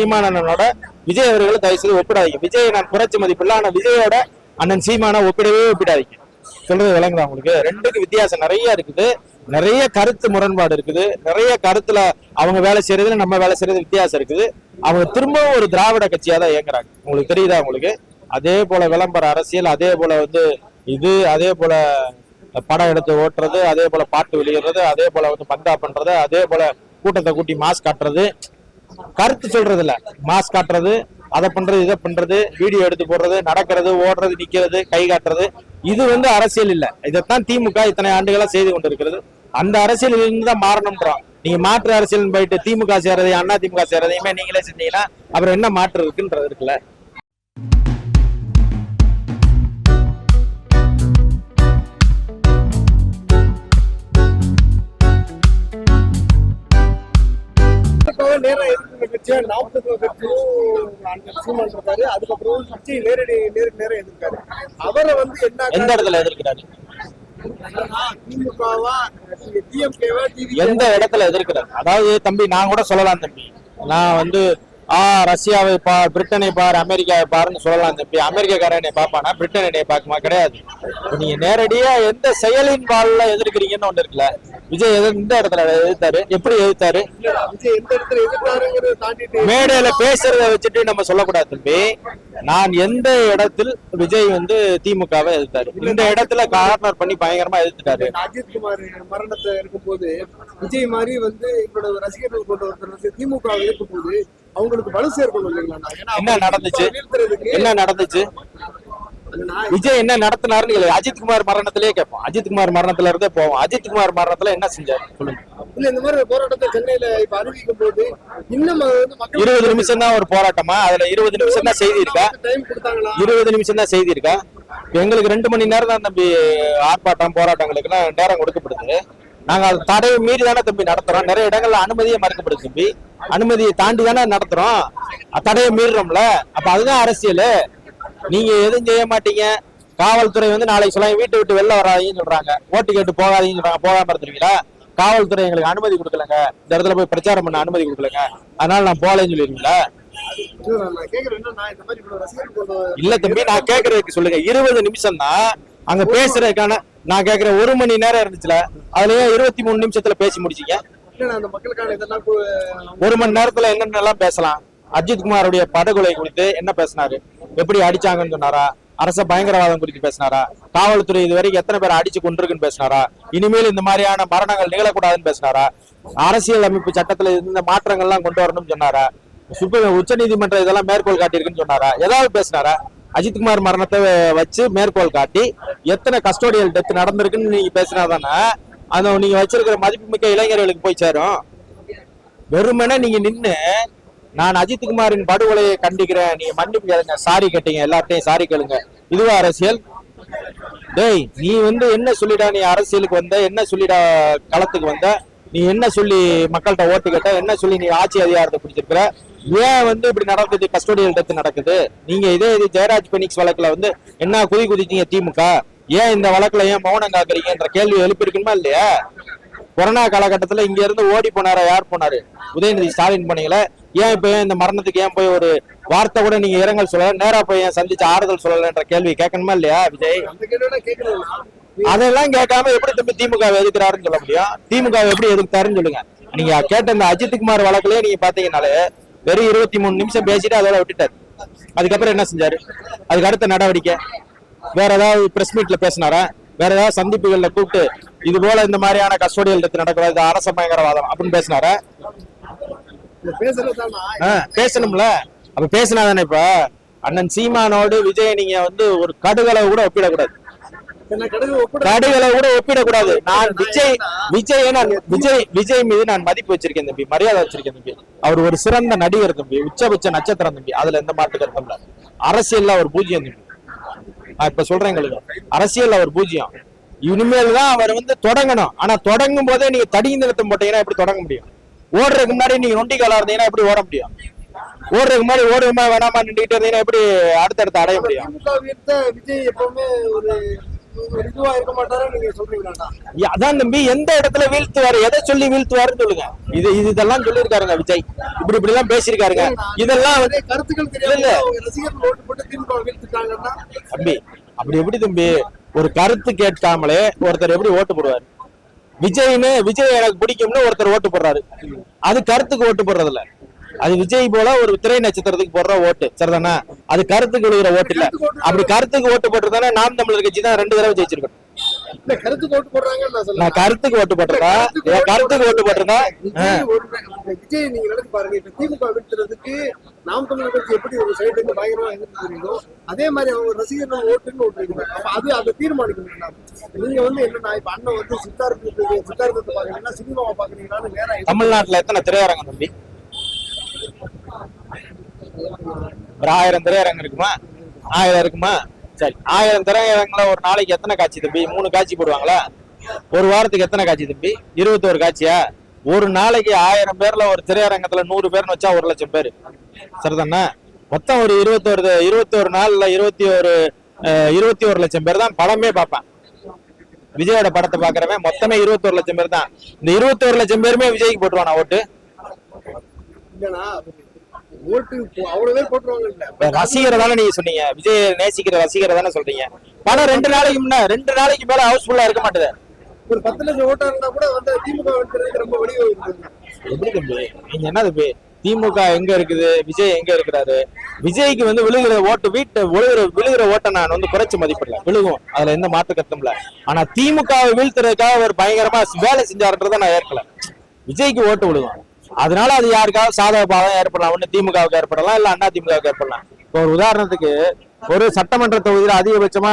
சீமானனோட விஜய் அவர்களை தயவு செய்து ஒப்பிடாதீங்க. விஜய் நான் குறைச்சி மதிப்பில்ல ஆனா விஜயோட அண்ணன் சீமானை ஒப்பிடவே ஒப்பிடாதீங்க. சொல்றது விளங்குதா உங்களுக்கு? ரெண்டுக்கு வித்தியாசம் நிறைய இருக்குது. நிறைய கருத்து முரண்பாடு இருக்குது. நிறைய கருத்துல அவங்க வேலை செய்யறதுல நம்ம வேலை செய்யறது வித்தியாசம் இருக்குது. அவங்க திரும்பவும் ஒரு திராவிட கட்சியா தான் இயங்குறாங்க. உங்களுக்கு தெரியுதா உங்களுக்கு? அதே போல விளம்பர அரசியல் அதே போல வந்து இது அதே போல படம் எடுத்து ஓட்டுறது அதே போல பாட்டு வெளியிடுறது அதே போல வந்து பந்தா பண்றது அதே போல கூட்டத்தை கூட்டி மாஸ்க் காட்டுறது கருத்து சொல்றது இல்ல மாஸ்க் காட்டுறது அதை பண்றது இதை பண்றது வீடியோ எடுத்து போடுறது நடக்கிறது ஓடுறது நிக்கிறது கை காட்டுறது இது வந்து அரசியல் இல்ல. இதைத்தான் திமுக இத்தனை ஆண்டுகளா செய்து கொண்டிருக்கிறது. அந்த அரசியல் இருந்து தான் மாறணும்ன்றோம் நீங்க மாற்று அரசியல் போயிட்டு திமுக சேரதையும் அண்ணா திமுக சேரதையுமே நீங்களே செஞ்சீங்கன்னா அப்புறம் என்ன மாற்று இருக்குன்றது இருக்குல்ல நேரம் எதிர்க்கிற கட்சியா நாற்பது கட்சியும் அண்ணன் சீமான் இருக்காரு. அதுக்கப்புறம் விஜய் நேரடி நேருக்கு நேரம் எதிர்க்காரு. அவரை வந்து என்ன எந்த இடத்துல எதிர்க்கிறாரு? எந்த இடத்துல எதிர்க்கிறார்? அதாவது தம்பி நான் கூட சொல்லலாம் தம்பி. நான் வந்து ஆ ரஷ்யாவை பார் பிரிட்டனை பார் அமெரிக்காவை பாருன்னு சொல்லலாம் தம்பி. அமெரிக்காக்காரனை பார்ப்பானா? பிரிட்டன் என்னை பார்க்குமா? கிடையாது. நீங்க நேரடியா எந்த செயலின் பால்ல எதிர்க்கிறீங்கன்னு ஒண்ணு இருக்குல்ல. விஜய் எது இந்த இடத்துல எதிர்த்தாரு? எப்படி எதிர்த்தாரு? மேடையில பேசுறத வச்சுட்டு நம்ம சொல்லக்கூடாது தம்பி. நான் எந்த இடத்தில் விஜய் வந்து திமுகவை எதிர்த்தாரு? இந்த இடத்துல கார்னர் பண்ணி பயங்கரமா எதிர்த்துட்டாரு. அஜித் குமார் மரணத்தை இருக்கும்போது விஜய் மாதிரி வந்து இவரோட ரசிகர்கள் கொண்ட ஒருத்தர் வந்து திமுக இருக்கும் போது அவங்களுக்கு வலு சேர்க்கணும் இல்லைங்களா? என்ன நடந்துச்சு? என்ன நடந்துச்சு? விஜய் என்ன நடத்தினாருன்னு கேளு. அஜித்குமார் மரணத்திலேயே கேட்போம். அஜித்குமார் மரணத்துல இருந்தே போவோம். அஜித்குமார் மரணத்துல என்ன செஞ்சாரு? சொல்லுங்க. இல்ல இந்த மாதிரி போராட்டத்தை சென்னையில இப்ப அறிவிக்கும் போது இன்னும் இருபது நிமிஷம் தான் ஒரு போராட்டமா? அதுல இருபது நிமிஷம் தான் செய்தி இருக்கா? இருபது நிமிஷம் தான் செய்தி இருக்கா? எங்களுக்கு ரெண்டு மணி நேரம் தான் தம்பி ஆர்ப்பாட்டம் போராட்டங்களுக்கு நேரம் கொடுக்கப்படுது. நாங்க தடையை மீறி தானே தம்பி நடத்துறோம். நிறைய இடங்கள்ல அனுமதியே மறுக்கப்படுது தம்பி. அனுமதியை தாண்டி தானே நடத்துறோம். தடையை மீறுறோம்ல. அப்ப அதுதான் அரசியல். நீங்க எதுவும் செய்ய மாட்டீங்க. காவல்துறை வந்து நாளைக்கு சொல்லுவாங்க வீட்டை விட்டு வெளில வராதீங்கன்னு சொல்றாங்க. ஓட்டு கேட்டு போகாதீங்கன்னு சொல்றாங்க. போகாம இருந்துருவீங்களா? காவல்துறை எங்களுக்கு அனுமதி கொடுக்கலங்க. இந்த இடத்துல போய் பிரச்சாரம் பண்ண அனுமதி கொடுக்கலங்க. அதனால நான் போகலன்னு கொண்ட இல்ல தம்பி நான் கேக்குறதுக்கு சொல்லுங்க. இருபது நிமிஷம் தான் அங்க பேசுறதுக்கான நான் கேக்குற ஒரு மணி நேரம் இருந்துச்சுல அதுலயே இருபத்தி மூணு நிமிஷத்துல பேசி முடிச்சீங்க. ஒரு மணி நேரத்துல என்னென்னலாம் பேசலாம்? அஜித் குமாருடைய படுகொலை குறித்து என்ன பேசினாரு? எப்படி அடிச்சாங்கன்னு சொன்னாரா? அரச பயங்கரவாதம் குறித்து பேசினாரா? காவல்துறை இது வரைக்கும் எத்தனை பேர் அடிச்சு கொண்டிருக்குன்னு பேசினாரா? இனிமேல் இந்த மாதிரியான மரணங்கள் நிகழக்கூடாதுன்னு பேசினாரா? அரசியல் அமைப்பு சட்டத்துல இந்த மாற்றங்கள்லாம் கொண்டு வரணும்னு சொன்னாரா? சுப்ரீம் உச்ச நீதிமன்றம் இதெல்லாம் மேற்கோள் காட்டியிருக்குன்னு சொன்னாரா? ஏதாவது பேசினாரா? அஜித்குமார் மரணத்தை வச்சு மேற்கோள் காட்டி எத்தனை கஸ்டோடியல் டெத் நடந்திருக்குன்னு நீங்க பேசினாதானே? அந்த நீங்க வச்சிருக்கிற மதிப்புமிக்க இளைஞர்களுக்கு போய் சேரும். வெறுமனே நீங்க நின்னு நான் அஜித்குமாரின் படுகொலையை கண்டிக்கிறேன். நீங்க மன்னிப்பு கேளுங்க. சாரி கேட்டீங்க. எல்லார்ட்டையும் சாரி கேளுங்க. இதுவா அரசியல்? டேய் நீ வந்து என்ன சொல்லிடா? நீ அரசியலுக்கு வந்த என்ன சொல்லிடா களத்துக்கு வந்த? நீ என்ன சொல்லி மக்கள்கிட்ட ஓட்டு கேட்ட? என்ன சொல்லி நீ ஆட்சி அதிகாரத்தை பிடிச்சிருக்கிற? ஏன் வந்து இப்படி நடக்குது? கஸ்டோடியல் டெத் நடக்குது. நீங்க இதே இது ஜெயராஜ் பெனிக்ஸ் வழக்குல வந்து என்ன குதி குதிச்சீங்க திமுக ஏன் இந்த வழக்குல ஏன் மௌனம் காக்குறீங்கன்ற கேள்வி எழுப்பியிருக்கணுமா இல்லையா? கொரோனா காலகட்டத்துல இங்க இருந்து ஓடி போனாரா? யார் போனாரு? உதயநிதி ஸ்டாலின் போனீங்களே. ஏன் இப்ப ஏன் இந்த மரணத்துக்கு ஏன் போய் ஒரு வார்த்தை கூட நீங்க இரங்கல் சொல்லல? நேரா போய் ஏன் சந்திச்சு ஆறுதல் சொல்லலன்ற கேள்வி கேட்கணுமா இல்லையா விஜய்? அதெல்லாம் கேட்காம எப்படி தம்பி திமுக வை எதுக்குறாருன்னு சொல்ல முடியும்? திமுக எப்படி எதுக்குறாருன்னு சொல்லுங்க. நீங்க கேட்ட இந்த அஜித்குமார் வழக்குலயே நீங்க பாத்தீங்கன்னாலே வெறும் இருபத்தி மூணு நிமிஷம் பேசிட்டு அதோட விட்டுட்டாரு. அதுக்கப்புறம் என்ன செஞ்சாரு? அதுக்கு அடுத்த நடவடிக்கை. வேற ஏதாவது பிரஸ் மீட்ல பேசினாரா? வேற ஏதாவது சந்திப்புகள்ல கூப்பிட்டு இது போல இந்த மாதிரியான கஸ்டோடியல் டெத் நடக்கூடாது இது அரச பயங்கரவாதம் அப்படின்னு பேசினாரா? பேசணும்ல. அப்ப பேசினாதானே இப்ப? அண்ணன் சீமானோடு விஜய் நீங்க வந்து ஒரு கடுகளவு கூட ஒப்பிடக்கூடாது. கடுகளை கூட ஒப்பிடக்கூடாது. நான் விஜய் விஜய் நான் விஜய் விஜய் மீது நான் மதிப்பு வச்சிருக்கேன் தம்பி. மரியாதை வச்சிருக்கேன் தம்பி. அவர் ஒரு சிறந்த நடிகர் தம்பி. உச்சபட்ச நட்சத்திரம் தம்பி. அதுல எந்த மாட்டு கருத்தும் இல்ல. அரசியல்ல அவர் பூஜ்யம் தம்பி. நான் இப்ப சொல்றேன் எங்களுக்கு அரசியல்ல அவர் பூஜ்யம். இனிமேல் தான் அவர் வந்து தொடங்கணும். ஆனா தொடங்கும் போதே நீங்க தடியும் நிறுத்தம் போட்டீங்கன்னா எப்படி தொடங்க முடியும்? ஓடுறதுக்கு முன்னாடி நீங்க நொண்டி காலா இருந்தீங்கன்னா எப்படி ஓட முடியும்? ஓடுறதுக்கு முன்னாடி ஓடுமா வேணாமா நின்றுட்டு இருந்தீங்கன்னா எப்படி அடுத்தடுத்து அடைய முடியும்? அதான் தம்பி எந்த இடத்துல வீழ்த்துவாரு எதை சொல்லி வீழ்த்துவாருன்னு சொல்லுங்க. இது இது இதெல்லாம் சொல்லியிருக்காருங்க விஜய். இப்படி இப்படி எல்லாம் பேசியிருக்காருங்க இதெல்லாம் வந்து கருத்துக்கள் வீழ்த்துட்டாங்கன்னா? தம்பி அப்படி எப்படி தம்பி ஒரு கருத்து கேட்காமலே ஒருத்தர் எப்படி ஓட்டு போடுவாரு? விஜய்னு விஜய் எனக்கு பிடிக்கும்னு ஒருத்தர் ஓட்டு போடுறாரு. அது கருத்துக்கு ஓட்டு போடுறது இல்ல அது விஜய் போல ஒரு திரை நட்சத்திரத்துக்கு போடுற ஓட்டு. சரிதானே? அது கருத்துக்கு விழுகிற ஓட்டு இல்ல. அப்படி கருத்துக்கு ஓட்டு போட்டுருந்தானே நாம் தமிழர் கட்சி தான் ரெண்டு தடவை ஜெயிச்சிருக்கோம். கருத்துக்கு ஓட்டு போடுறாங்கன்னு நான் கருத்துக்கு ஓட்டு போட்டிருந்தா என் கருத்துக்கு ஓட்டு விஜய் நீங்க நினைச்சு பாருங்க. இப்ப திமுக வீழ்த்துறதுக்கு நாம் தமிழர் கட்சி எப்படி ஒரு சைடு இருந்து பயங்கரமா தெரியுதோ அதே மாதிரி அவங்க ரசிகர்கள் ஓட்டுன்னு ஓட்டு இருக்குது அப்ப அது அதை தீர்மானிக்கணும் நீங்க வந்து என்னன்னா இப்ப அண்ணன் வந்து சித்தார்த்த சித்தார்த்தத்தை பாக்குறீங்கன்னா சினிமாவை பாக்குறீங்களான்னு வேற தமிழ்நாட்டுல எத்தனை திரையரங்கம் தம்பி? ஒரு ஆயிரம் திரையரங்கம் இருக்குமா ஆயிரம் இருக்குமா? சரி ஆயிரம் திரையரங்குல ஒரு நாளைக்கு எத்தனை காட்சி தம்பி? மூணு காட்சி போடுவாங்களா? ஒரு வாரத்துக்கு எத்தனை காட்சி தம்பி? இருபத்தோரு காட்சியா? ஒரு நாளைக்கு ஆயிரம் பேர்ல ஒரு திரையரங்கத்துல நூறு பேர்னு வச்சா ஒரு லட்சம் பேர். சரிதானே? மொத்தம் ஒரு இருபத்தோரு இருபத்தோரு நாள்ல இருபத்தி ஒரு இருபத்தி ஒரு லட்சம் பேர் தான் படமே பார்ப்பேன். விஜயோட படத்தை பாக்குறவன் மொத்தமே இருபத்தோரு லட்சம் பேர் தான். இந்த இருபத்தோரு லட்சம் பேருமே விஜய்க்கு போட்டுருவானா ஓட்டு? ஓட்டு அவ்வளவு பேர் போட்டுருவாங்க இல்ல. இப்ப ரசிகரை தானே நீங்க சொன்னீங்க. விஜய் நேசிக்கிற ரசிகரை தானே சொல்றீங்க. படம் ரெண்டு நாளைக்கு முன்ன ரெண்டு நாளைக்கு மேல ஹவுஸ்ஃபுல்லா இருக்க மாட்டேது. ஒரு பத்து லட்சம் ஓட்டா இருந்தா கூட வந்து திமுக வெட்டுறதுக்கு ரொம்ப இருக்குங்க எப்படி தம்பி? நீங்க என்ன தம்பி? திமுக எங்க இருக்குது? விஜய் எங்க இருக்கிறாரு? விஜய்க்கு வந்து விழுகிற ஓட்டு வீட்டு விழுகிற விழுகிற ஓட்டை நான் வந்து குறைச்சு மதிப்பிடல. விழுகும். அதுல எந்த மாற்று கருத்தும் இல்ல ஆனா திமுகவை வீழ்த்துறதுக்காக அவர் பயங்கரமா வேலை செஞ்சாருன்றதை நான் ஏற்கல. விஜய்க்கு ஓட்டு விழுகும். அதனால அது யாருக்காவது சாதக பாதம் ஏற்படலாம்? ஒண்ணு திமுகவுக்கு ஏற்படலாம் இல்ல அண்ணா திமுகவுக்கு ஏற்படலாம். இப்போ ஒரு உதாரணத்துக்கு ஒரு சட்டமன்ற தொகுதியில் அதிகபட்சமா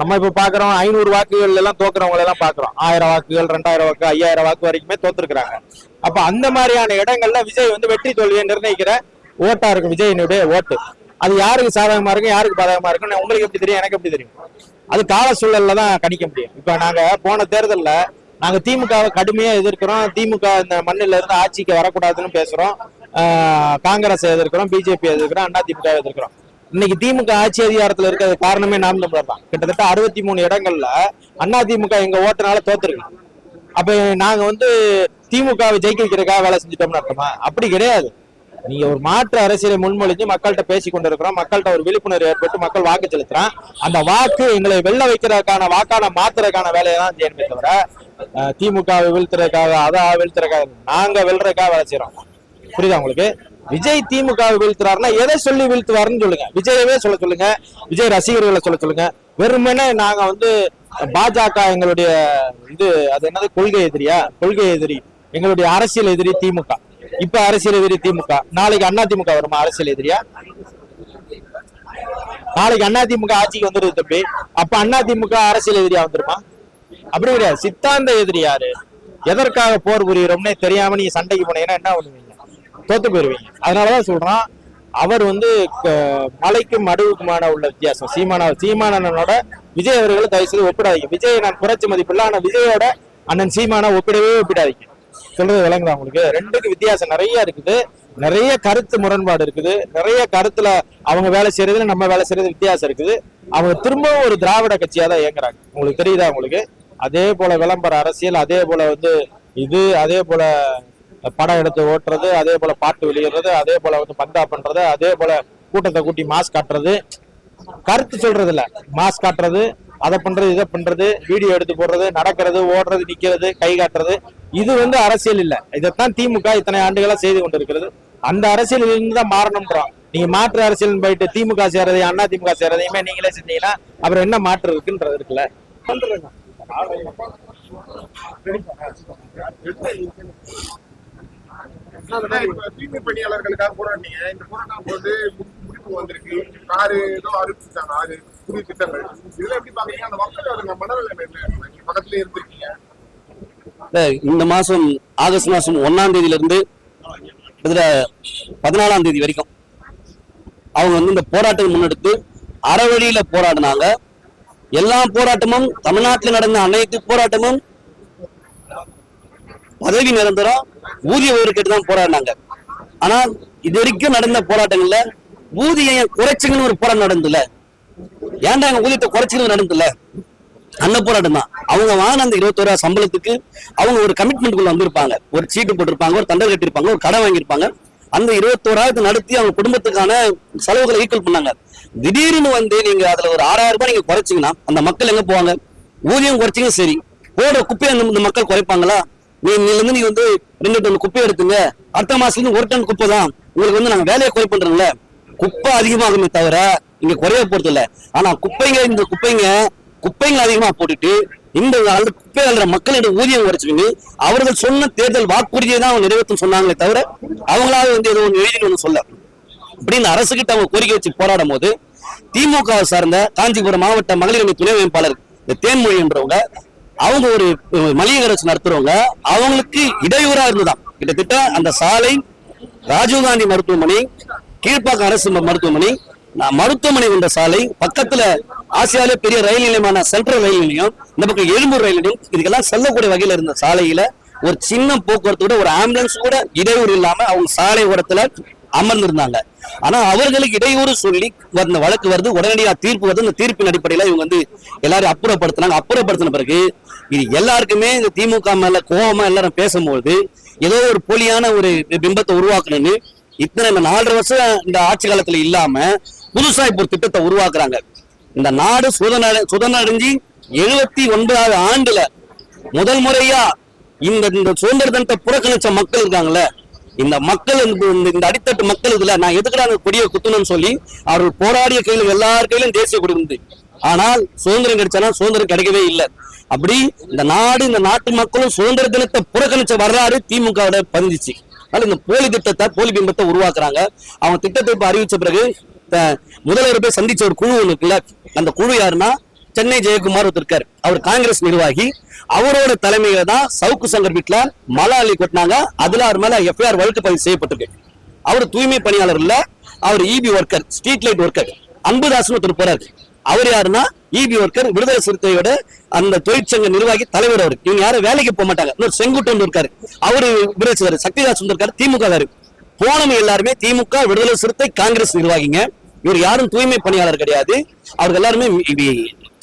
நம்ம இப்ப பாக்குறோம் ஐநூறு வாக்குகள் எல்லாம் தோக்குறவங்களை எல்லாம் பாக்குறோம். ஆயிரம் வாக்குகள் ரெண்டாயிரம் வாக்கு ஐயாயிரம் வாக்கு வரைக்குமே தோத்துருக்காங்க அப்ப அந்த மாதிரியான இடங்கள்ல விஜய் வந்து வெற்றி தோல்வியை நிர்ணயிக்கிற ஓட்டா இருக்கும் விஜயனுடைய ஓட்டு. அது யாருக்கு சாதகமா இருக்கும் யாருக்கு பாதகமா இருக்குன்னு உங்களுக்கு எப்படி தெரியும் எனக்கு எப்படி தெரியும்? அது கால சூழல்ல தான் கணிக்க முடியும். இப்ப நாங்க போன தேர்தல்ல நாங்க திமுகவை கடுமையா எதிர்க்கிறோம். திமுக இந்த மண்ணில இருந்து ஆட்சிக்கு வரக்கூடாதுன்னு பேசுறோம். காங்கிரஸ் எதிர்க்கிறோம் பிஜேபி எதிர்க்கிறோம் அண்ணா திமுக எதிர்க்கிறோம். இன்னைக்கு திமுக ஆட்சி அதிகாரத்துல இருக்கிறது காரணமே நாம் தமிழர் தான். கிட்டத்தட்ட அறுபத்தி மூணு இடங்கள்ல அண்ணா திமுக எங்க ஓட்டுனால தோத்துருக்கு. அப்ப நாங்க வந்து திமுகவை ஜெயிக்க வைக்கிறதுக்காக வேலை செஞ்சுட்டோம்னு அர்த்தமா? அப்படி கிடையாது. நீங்க ஒரு மாற்று அரசியலை முன்மொழிஞ்சு மக்கள்கிட்ட பேசி கொண்டிருக்கிறோம். மக்கள்கிட்ட ஒரு விழிப்புணர்வு ஏற்பட்டு மக்கள் வாக்கு செலுத்துறான் அந்த வாக்கு எங்களை வெள்ள வைக்கிறதுக்கான வாக்கான மாத்துறதுக்கான வேலையை தான் செய்யணுமே தவிர அஹ், திமுகவை வீழ்த்துறதுக்காக அதை வீழ்த்துறதுக்காக நாங்க வெல்றதுக்காக வேலை செய்யறோம். புரியுதா உங்களுக்கு? விஜய் திமுகவை வீழ்த்துறாருன்னா எதை சொல்லி வீழ்த்துவாருன்னு சொல்லுங்க. விஜயவே சொல்ல சொல்லுங்க. விஜய் ரசிகர்களை சொல்ல சொல்லுங்க. வெறுமனே நாங்க வந்து பாஜக எங்களுடைய இது அது என்னது? கொள்கை எதிரியா? கொள்கை எதிரி. எங்களுடைய அரசியல் எதிரி திமுக. இப்ப அரசியல் எதிரி திமுக. நாளைக்கு அண்ணா திமுக வருமா? அரசியல் எதிரியா? நாளைக்கு அண்ணா திமுக ஆட்சிக்கு வந்துருது தம்பி. அப்ப அண்ணா திமுக அரசியல் எதிரியா வந்துருமா? அப்படி கிடையாது. சித்தாந்த எதிரி யாரு? எதற்காக போர் புரியுறோம்னே தெரியாம நீங்க சண்டைக்கு போனீங்கன்னா என்ன பண்ணுவீங்க? தோத்து போயிருவீங்க. அதனாலதான் சொல்றான் அவர் வந்து மலைக்கும் மடுவுக்குமான உள்ள வித்தியாசம். சீமான சீமானனோட விஜய் அவர்களை தயவு செய்து ஒப்பிடாதீங்க. விஜய் நான் குறைச்சி மதிப்பில்ல ஆனா விஜயோட அண்ணன் சீமானா ஒப்பிடவே ஒப்பிடாதீங்க. சொல்றது விளங்குதா உங்களுக்கு? ரெண்டுக்கு வித்தியாசம் நிறைய இருக்குது. நிறைய கருத்து முரண்பாடு இருக்குது. நிறைய கருத்துல அவங்க வேலை செய்யறதுல நம்ம வேலை செய்யறது வித்தியாசம் இருக்குது. அவங்க திரும்பவும் ஒரு திராவிட கட்சியா தான் இயங்குறாங்க. உங்களுக்கு தெரியுதா உங்களுக்கு? அதே போல விளம்பர அரசியல் அதே போல வந்து இது அதே போல படம் எடுத்து ஓட்டுறது அதே போல பாட்டு வெளியிடுறது அதே போல வந்து பந்தா பண்றது அதே போல கூட்டத்தை கூட்டி மாஸ்க் காட்டுறது. கருத்து சொல்றது இல்ல மாஸ்க் காட்டுறது அதை பண்றது இதை பண்றது வீடியோ எடுத்து போடுறது நடக்கிறது ஓடுறது நிக்கிறது கை காட்டுறது. இது வந்து அரசியல் இல்ல. இதைத்தான் திமுக இத்தனை ஆண்டுகளா செய்து கொண்டிருக்கிறது. அந்த அரசியலில் இருந்து தான் மாறணும்ன்றோம் நீங்க மாற்று அரசியல் போயிட்டு திமுக சேரதையும் அண்ணா திமுக சேரதையுமே நீங்களே செஞ்சீங்கன்னா அப்புறம் என்ன மாற்று இருக்குன்றது இருக்குல்ல? தூய்மை பணியாளர்களுக்காக போராட்டீங்க இந்த போராட்டம் போது முடிவு வந்திருக்கு. காரு ஏதோ அறிவிச்சிட்டாங்க ஆறு புதிய திட்டங்கள் இதுல எப்படி பாக்குறீங்க அந்த மக்களோட மனநிலை பக்கத்துல இருந்திருக்கீங்க இந்த மாசம் ஆகஸ்ட் மாசம் ஒன்னாம் தேதியில இருந்து கிட்டத்தட்ட பதினாலாம் தேதி வரைக்கும் அவங்க வந்து இந்த போராட்டம் முன்னெடுத்து அறவழியில போராடினாங்க எல்லா போராட்டமும் தமிழ்நாட்டில் நடந்த அனைத்து போராட்டமும் பதவி நிரந்தரம் ஊதிய உயர்வு கேட்டு தான் போராடினாங்க ஆனா இது வரைக்கும் நடந்த போராட்டங்கள்ல ஊதியம் குறைச்சுங்கன்னு ஒரு போராட்டம் நடந்ததுல ஏன்டா எங்க ஊதியத்தை குறைச்சுங்கன்னு நடந்ததுல அந்த போராட்டம் தான். அவங்க வாங்கின அந்த இருபத்தோரு ரூபா சம்பளத்துக்கு அவங்க ஒரு கமிட்மெண்ட் குள்ள வந்திருப்பாங்க. ஒரு சீட்டு போட்டிருப்பாங்க ஒரு தண்டல் கட்டியிருப்பாங்க ஒரு கடை வாங்கியிருப்பாங்க. அந்த இருபத்தோராயிரத்தை நடத்தி அவங்க குடும்பத்துக்கான செலவுகளை ஈக்குவல் பண்ணாங்க. திடீர்னு வந்து நீங்க அதுல ஒரு ஆறாயிரம் ரூபாய் நீங்க குறைச்சீங்கன்னா அந்த மக்கள் எங்க போவாங்க? ஊதியம் குறைச்சிங்க சரி. போடுற குப்பையை அந்த இந்த மக்கள் குறைப்பாங்களா? நீ இருந்து நீ வந்து ரெண்டு டன் குப்பை எடுத்துங்க. அடுத்த மாசத்துல இருந்து ஒரு டன் குப்பை தான். உங்களுக்கு வந்து நாங்க வேலையை குறை பண்றோம்ல. குப்பை அதிகமாகுமே தவிர இங்க குறைய போறது இல்ல ஆனா குப்பைங்க இந்த குப்பைங்க குப்பைங்க அதிகமா போட்டுட்டு இந்த அந்த குப்பை அல்ற மக்களிடம் ஊதியம் குறைச்சிருந்து அவர்கள் சொன்ன தேர்தல் வாக்குறுதியை தான் அவங்க நிறைவேற்றும் சொன்னாங்களே தவிர அவங்களால வந்து எதுவும் ஒன்று எழுதி ஒன்று சொல்ல. அப்படின்னு அரசு கிட்ட அவங்க கோரிக்கை வச்சு போராடும் போது திமுக சார்ந்த காஞ்சிபுரம் மாவட்ட மகளிர் அணி துணை அமைப்பாளர் இந்த தேன்மொழி என்றவங்க அவங்க ஒரு மளிகை கரைச்சி நடத்துறவங்க அவங்களுக்கு இடையூறா இருந்துதான். கிட்டத்தட்ட அந்த சாலை ராஜீவ்காந்தி மருத்துவமனை கீழ்ப்பாக்கம் அரசு மருத்துவமனை மருத்துவமனை கொண்ட சாலை பக்கத்துல ஆசியாவிலே பெரிய ரயில் நிலையமான சென்ட்ரல் ரயில் நிலையம் இந்த பக்கம் எழும்பூர் ரயில் நிலையம் இதுக்கெல்லாம் செல்லக்கூடிய வகையில இருந்த சாலையில ஒரு சின்ன போக்குவரத்து கூட ஒரு ஆம்புலன்ஸ் கூட இடையூறு இல்லாம அவங்க சாலை ஓரத்துல அமர்ந்திருந்தாங்க. ஆனா அவர்களுக்கு இடையூறு சொல்லி வந்த வழக்கு வருது உடனடியாக தீர்ப்பு வருது. இந்த தீர்ப்பின் அடிப்படையில இவங்க வந்து எல்லாரும் அப்புறப்படுத்தினாங்க. அப்புறப்படுத்தின பிறகு இது எல்லாருக்குமே இந்த திமுக மேல கோபமா எல்லாரும் பேசும்போது ஏதோ ஒரு போலியான ஒரு பிம்பத்தை உருவாக்கணும்னு இத்தனை இந்த நாலரை வருஷம் இந்த ஆட்சி காலத்துல இல்லாம புதுசா இப்போ ஒரு திட்டத்தை உருவாக்குறாங்க. இந்த நாடு சுதந்திர சுதந்திரம் அடைஞ்சி எழுபத்தி ஒன்பதாவது ஆண்டுல முதல் முறையா இந்த இந்த சுதந்திர தினத்தை புறக்கணிச்ச மக்கள் இருக்காங்கல்ல இந்த மக்கள் இந்த- இந்த- இந்த அடித்தட்டு மக்கள் இதுல நான் எதுக்குடா அந்த கொடியை குத்தணும்னு சொல்லி அவர்கள் போராடிய கையிலும் எல்லார் கையிலும் தேசிய கொடி இருந்து ஆனால் சுதந்திரம் கிடைச்சானா சுதந்திரம் கிடைக்கவே இல்லை. அப்படி இந்த நாடு இந்த நாட்டு மக்களும் சுதந்திர தினத்தை புறக்கணிச்ச வரலாறு திமுகவோட பதிஞ்சிச்சு. அதனால இந்த போலி திட்டத்தை போலி பிம்பத்தை உருவாக்குறாங்க. அவங்க திட்டத்தை இப்ப அறிவிச்ச பிறகு முதல்வர் போய் சந்திச்ச ஒரு குழு ஒன்று இருக்குல்ல அந்த குழு யாருன்னா சென்னை ஜெயக்குமார் ஒருத்தர் இருக்காரு. அவர் காங்கிரஸ் நிர்வாகி. அவரோட தலைமையில தான் சவுக்கு சங்கர் வீட்டுல மலை அள்ளி கொட்டினாங்க. அதுல அவர் மேல எஃப்ஐஆர் வழக்கு பதிவு செய்யப்பட்டிருக்கு. அவர் தூய்மை பணியாளர் இல்ல. அவர் EB worker street light worker Anbudasan ஒருத்தர் போறாரு. அவர் யாருன்னா இபி ஒர்க்கர் விடுதலை சிறுத்தையோட அந்த தொழிற்சங்க நிர்வாகி தலைவர் அவர். இவங்க யாரும் வேலைக்கு போக மாட்டாங்க. இன்னொரு செங்குட்டன் இருக்காரு. அவரு விடுதலை சக்திதாஸ் இருக்காரு. திமுக போனவங்க எல்லாருமே திமுக விடுதலை சிறுத்தை காங்கிரஸ் நிர்வாகிங்க. இவர் யாரும் தூய்மை பணியாளர் கிடையாது. அவர்கள் எல்லாருமே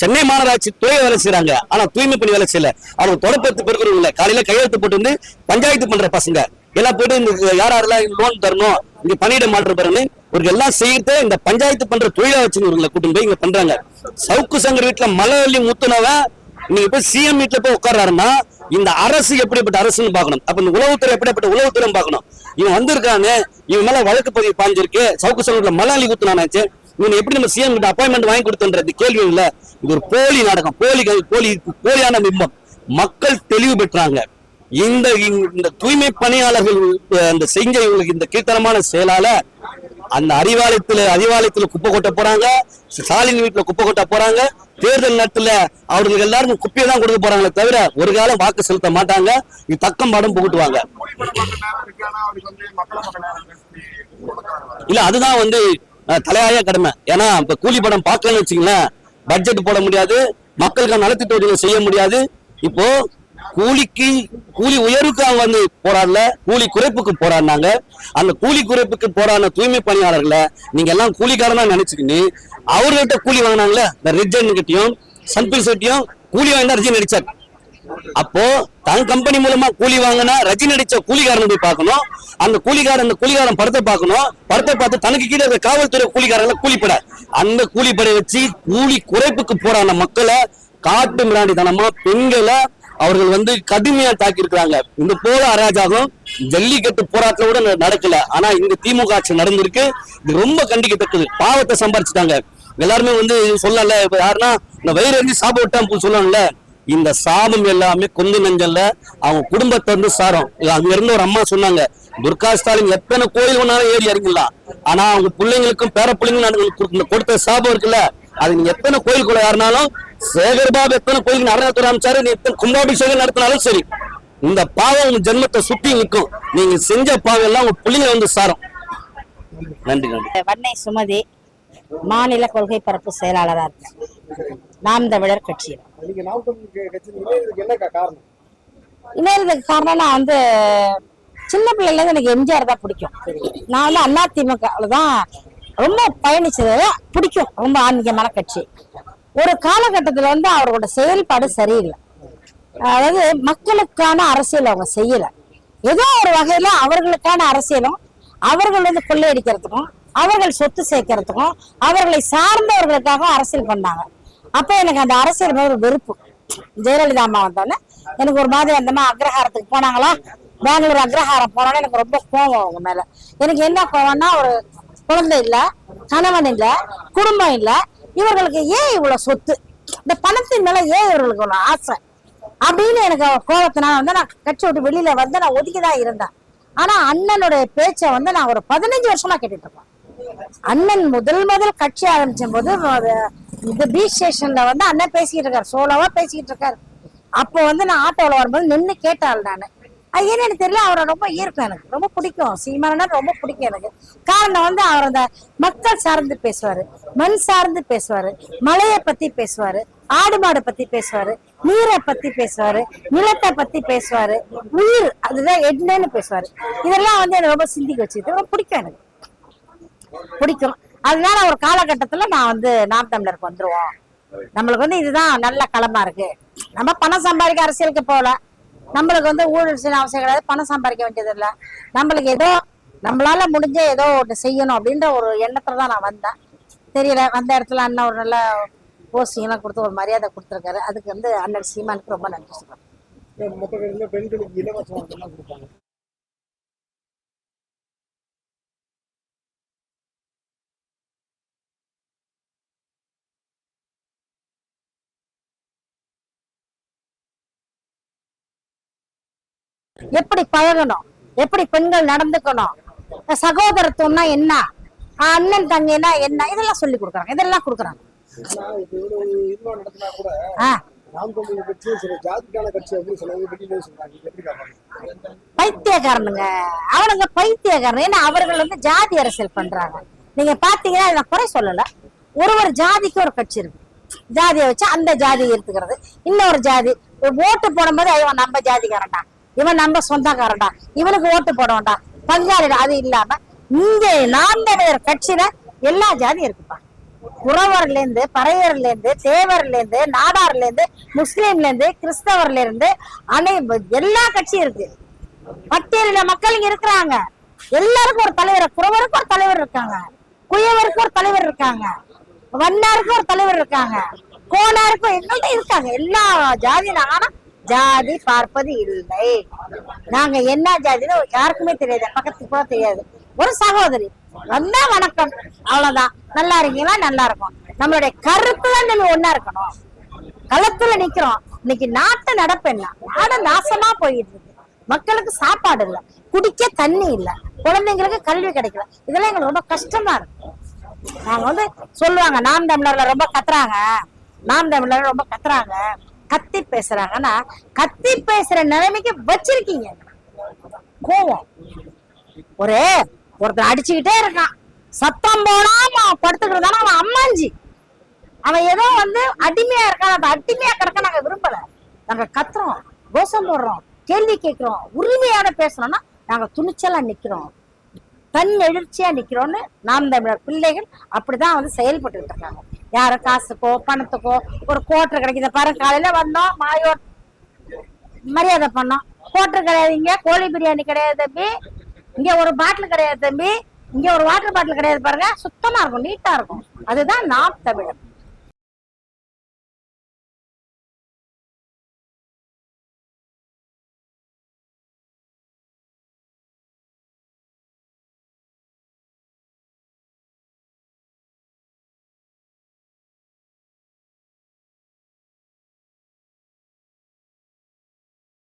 சென்னை மாநகராட்சி துறை வேலை செய்யறாங்க ஆனா தூய்மை பணி வேலை செய்யல. அவங்க தொடப்பத்து பெருக்கிறவங்க இல்ல. காலையில கையெழுத்து போட்டு வந்து பஞ்சாயத்து பண்ற பசங்க. எல்லாம் போயிட்டு இந்த யார் யாரெல்லாம் லோன் தரணும் இங்க பணியிட மாற்றம் பாருன்னு இவருக்கு எல்லாம் செய்யறத இந்த பஞ்சாயத்து பண்ற தொழிலா வச்சு இவங்களை கூட்டிட்டு போய் இங்க பண்றாங்க. சவுக்கு சங்கர் வீட்டுல மலைவள்ளி முத்துனவன் நீங்க போய் சிஎம் வீட்டுல போய் உட்கார்றாருன்னா இந்த அரசு எப்படிப்பட்ட அரசுன்னு பார்க்கணும். அப்ப இந்த உளவுத்துறை எப்படிப்பட்ட உளவுத்துறை பார்க்கணும். இவன் வந்திருக்கானே இவன் மேல வழக்கு பதிவு பாஞ்சிருக்கு சவுக்கு சங்கர்ல மலையாளி குத்துனானாச்சு இவன் எப்படி நம்ம சிஎம் கிட்ட அப்பாயின்மெண்ட் வாங்கி கொடுத்தன்றது கேள்வி இல்ல. இது ஒரு போலி நாடகம் போலி போலி போலியான பிம்பம். மக்கள் தெளிவு பெற்றாங்க. இந்த இந்த தூய்மை பணியாளர்கள் அந்த செஞ்ச இவங்களுக்கு இந்த கீர்த்தனமான செயலால அந்த அறிவாலயத்துல அறிவாலயத்துல குப்பை கொட்ட போறாங்க ஸ்டாலின் வீட்டுல குப்பை கொட்ட போறாங்க தேர்தல் நேரத்துல அவர்களுக்கு எல்லாருக்கும் குப்பையை தான் கொடுக்க போறாங்களே தவிர ஒரு காலம் வாக்கு செலுத்த மாட்டாங்க இது தக்கம் படம் புகுட்டுவாங்க. இல்ல அதுதான் வந்து தலையாய கடமை. ஏன்னா இப்ப கூலி படம் பார்க்கலன்னு வச்சுங்களேன் பட்ஜெட் போட முடியாது மக்களுக்கு நலத்திட்டங்கள் செய்ய முடியாது. இப்போ கூலிக்கு கூலி உயர்வுக்கு அவங்க வந்து போராடல கூலி குறைப்புக்கு போராடினாங்க. அந்த கூலி குறைப்புக்கு போராடின தூய்மை பணியாளர்களை நீங்க எல்லாம் கூலிக்காரனா நினைச்சுக்கின்னு அவர்கிட்ட கூலி வாங்கினாங்களே இந்த ரெஜன் கிட்டயும் சன்பில் செட்டியும் கூலி வாங்கினா ரஜினி நடிச்சார். அப்போ தன் கம்பெனி மூலமா கூலி வாங்கினா ரஜினி நடிச்ச கூலிக்காரன் போய் பார்க்கணும். அந்த கூலிக்காரன் அந்த கூலிக்காரன் படத்தை பார்க்கணும். படத்தை பார்த்து தனக்கு கீழே இருக்க காவல்துறை கூலிக்காரங்கள கூலிப்பட அந்த கூலிப்படை வச்சு கூலி குறைப்புக்கு போறான மக்களை காட்டு மிராண்டித்தனமா பெண்களை அவர்கள் வந்து கடுமையா தாக்கியிருக்கிறாங்க இந்த போல அராஜகம் ஜல்லிக்கட்டு போராட்டம் கூட நடக்கல. ஆனா இந்த திமுக ஆட்சி நடந்திருக்கு. இது ரொம்ப கண்டிக்கத்தக்கது. பாவத்தை சம்பாரிச்சுட்டாங்க. எல்லாருமே வந்து சொல்லல இப்ப யாருன்னா இந்த வயிறு எரிஞ்சு சாப்பிட விட்டா சொல்லுவாங்கல்ல இந்த சாபம் எல்லாமே கொந்து நெஞ்சல்ல அவங்க குடும்பத்தை வந்து சாரம். அங்க இருந்து ஒரு அம்மா சொன்னாங்க துர்கா ஸ்டாலின் எத்தனை கோயில் வேணாலும் ஏறி இறங்கிடலாம். ஆனா அவங்க பிள்ளைங்களுக்கும் பேர பிள்ளைங்களுக்கும் கொடுத்த சாபம் இருக்குல்ல அது நீங்க எத்தனை கோயிலுக்குள்ள யாருனாலும் சேகர் பாபு எத்தனை கோயிலுக்கு அறநாத்துறை அமைச்சாரு? நீ எத்தனை கும்பாபிஷேகம் நடத்தினாலும் சரி. இந்த பாவம் உங்க ஜென்மத்தை சுத்தி நிற்கும் நீங்க செஞ்ச பாவம் எல்லாம் உங்க பிள்ளைங்க வந்து சாரம். நன்றி நன்றி. வன்னை சுமதி மாநில கொள்கை பரப்பு செயலாளரா இருக்கேன் நாம் தமிழர் கட்சியில். இணையதுக்கு காரணம்? நான் வந்து சின்ன பிள்ளைல இருந்து எனக்கு எம்ஜிஆர் தான் பிடிக்கும். நான் வந்து அண்ணா திமுக தான் ரொம்ப பயணிச்சது. பிடிக்கும். ரொம்ப ஆன்மீகமான கட்சி. ஒரு காலகட்டத்துல வந்து அவரோட செயல்பாடு சரியில்லை. அதாவது மக்களுக்கான அரசியல் அவங்க செய்யல. ஏதோ ஒரு வகையில அவர்களுக்கான அரசியலும் அவர்கள் வந்து கொள்ளையடிக்கிறதுக்கும் அவர்கள் சொத்து சேர்க்கறதுக்கும் அவர்களை சார்ந்தவர்களுக்காக அரசியல் பண்ணாங்க. அப்போ எனக்கு அந்த அரசியல் மேல ஒரு வெறுப்பு. ஜெயலலிதா அம்மா வந்தோடனே எனக்கு ஒரு மாதிரி அந்த மாதிரி அக்ரஹாரத்துக்கு போனாங்களா? பெங்களூர் அக்ரஹாரம் போனோடனே எனக்கு ரொம்ப கோவம் அவங்க மேல. எனக்கு என்ன கோவம்னா ஒரு குழந்தை இல்ல கணவன் இல்ல குடும்பம் இல்ல இவர்களுக்கு ஏன் இவ்வளவு சொத்து? இந்த பணத்தின் மேல ஏன் இவர்களுக்கு இவ்வளவு ஆசை? அப்படின்னு எனக்கு கோவத்தினால வந்து நான் கட்சி விட்டு வெளியில வந்து நான் ஒதுக்கிதான் இருந்தேன். ஆனா அண்ணனுடைய பேச்சை வந்து நான் ஒரு பதினஞ்சு வருஷமா கேட்டுட்டு இருப்பேன் அண்ணன் முதல் முதல் கட்சி ஆரம்பிச்ச போது இந்த பீச் ஸ்டேஷன்ல வந்து அண்ணன் பேசிக்கிட்டு இருக்காரு. சோலோவா பேசிக்கிட்டு இருக்காரு. அப்போ வந்து நான் ஆட்டோவில் வரும்போது நின்று கேட்டாள் நான். அது என்னன்னு எனக்கு தெரியல அவரை ரொம்ப ஈர்க்கும் எனக்கு. ரொம்ப பிடிக்கும். சீமானா ரொம்ப பிடிக்கும் எனக்கு. காரணம் வந்து அவர் அந்த மக்கள் சார்ந்து பேசுவாரு. மண் சார்ந்து பேசுவாரு. மலையை பத்தி பேசுவாரு. ஆடு மாடு பத்தி பேசுவாரு. நீரை பத்தி பேசுவாரு. நிலத்தை பத்தி பேசுவாரு. உயிர் அதுதான் என்னன்னு பேசுவாரு. இதெல்லாம் வந்து எனக்கு ரொம்ப சிந்திக்க வச்சுது. ரொம்ப பிடிக்கும் எனக்கு. பிடிக்கும். அதனால ஒரு காலகட்டத்துல நான் வந்து நாம் தமிழருக்கு வந்துருவோம். நம்மளுக்கு வந்து இதுதான் நல்ல களமா இருக்கு. நம்ம பணம் சம்பாதிக்க அரசியலுக்கு போகல. நம்மளுக்கு வந்து ஊழல் செய்ய அவசியம் கிடையாது. பணம் சம்பாதிக்க வேண்டியது இல்லை நம்மளுக்கு ஏதோ நம்மளால முடிஞ்ச ஏதோ ஒன்று செய்யணும் அப்படின்ற ஒரு எண்ணத்துல தான் நான் வந்தேன். தெரியல வந்த இடத்துல அண்ணன் ஒரு நல்ல போஸ்டிங் எல்லாம் கொடுத்து ஒரு மரியாதை கொடுத்துருக்காரு. அதுக்கு வந்து அண்ணன் சீமானுக்கு ரொம்ப நன்றி சொல்றேன். பெண்களுக்கு இலவசம் எப்படி பழகணும்? எப்படி பெண்கள் நடந்துக்கணும்? சகோதரத்துவம்னா என்ன? அண்ணன் தங்கைனா என்ன? இதெல்லாம் சொல்லி கொடுக்குறாங்க. இதெல்லாம் கொடுக்குறாங்க. பைத்தியக்காரனுங்க. அவனுங்க பைத்தியக்காரன். ஏன்னா அவர்கள் வந்து ஜாதி அரசியல் பண்றாங்க. நீங்க பாத்தீங்கன்னா நான் குறை சொல்லல. ஒரு ஒரு ஜாதிக்கு ஒரு கட்சி இருக்கு. ஜாதியை வச்சு அந்த ஜாதி எடுத்துக்கிறது இன்னொரு ஜாதி ஓட்டு போடும்போது இவன் நம்ம ஜாதிக்காரன்டா. இவன் நம்ம சொந்தக்காரன்டா. இவனுக்கு ஓட்டு போட பங்காளிடா அது இல்லாம இங்க நாம் தமிழர் கட்சியில எல்லா ஜாதியும் இருக்குப்பா. குறவர்ல இருந்து பறையர்ல இருந்து தேவர்ல இருந்து நாடார்ல இருந்து முஸ்லீம்ல இருந்து கிறிஸ்தவர்ல இருந்து அனை எல்லா கட்சியும் இருக்கு. பட்டியலின மக்கள் இங்க இருக்கிறாங்க. எல்லாருக்கும் ஒரு தலைவர் குறவருக்கு ஒரு தலைவர் இருக்காங்க. குயவருக்கு ஒரு தலைவர் இருக்காங்க. வண்ணாருக்கு ஒரு தலைவர் இருக்காங்க. கோனாருக்கும் எங்கள்ட்ட இருக்காங்க. எல்லா ஜாதியில ஆனா ஜாதி பார்ப்பது இல்லை. நாங்க என்ன ஜாதின்னு யாருக்குமே தெரியாது. பக்கத்துக்கு போக தெரியாது. ஒரு சகோதரி வந்தா வணக்கம். அவ்வளவுதான். நல்லா இருக்கீங்களா? நல்லா இருக்கும். நம்மளுடைய கருத்து தான் நம்ம ஒன்னா இருக்கணும். களத்துல நிக்கிறோம். இன்னைக்கு நாட்டு நடப்பு என்ன? நாடு நாசமா போயிட்டு இருக்கு. மக்களுக்கு சாப்பாடு இல்ல. குடிக்க தண்ணி இல்ல. குழந்தைங்களுக்கு கல்வி கிடைக்கல. இதெல்லாம் எங்களுக்கு ரொம்ப கஷ்டமா இருக்கு. நாங்க வந்து சொல்லுவாங்க நாம் தமிழர்ல ரொம்ப கத்துறாங்க. நாம் தமிழர் ரொம்ப கத்துறாங்க. கத்தி பேசுறாங்கன்னா கத்தி பேசுற நிலைமைக்கு வச்சிருக்கீங்க. கோவம். ஒரு ஒருத்தர் அடிச்சுக்கிட்டே இருக்கான். சத்தம் போடாம படுத்துக்கிறதான அவன் அம்மாஞ்சி. அவன் ஏதோ வந்து அடிமையா இருக்கான். அந்த அடிமையா கிடக்க நாங்க விரும்பல. நாங்க கத்துறோம் கோஷம் போடுறோம் கேள்வி கேட்கிறோம் உரிமையோட பேசுறோம்னா நாங்க துணிச்சலா நிக்கிறோம். தன் எழுச்சியா நிக்கிறோம்னு நாம் தமிழர் பிள்ளைகள் அப்படிதான் வந்து செயல்பட்டு இருக்காங்க. யார காசுக்கோ பணத்துக்கோ ஒரு கோட்டர் கிடைக்குது. பாருங்க காலையில வந்தோம் மாயோ மரியாதை பண்ணோம். கோட்டர் கிடையாது இங்க கோழி பிரியாணி கிடையாது தம்பி. இங்க ஒரு பாட்டில் கிடையாது தம்பி. இங்க ஒரு வாட்டர் பாட்டில் கிடையாது பாருங்க. சுத்தமா இருக்கும் நீட்டா இருக்கும். அதுதான் நாம் தமிழர்.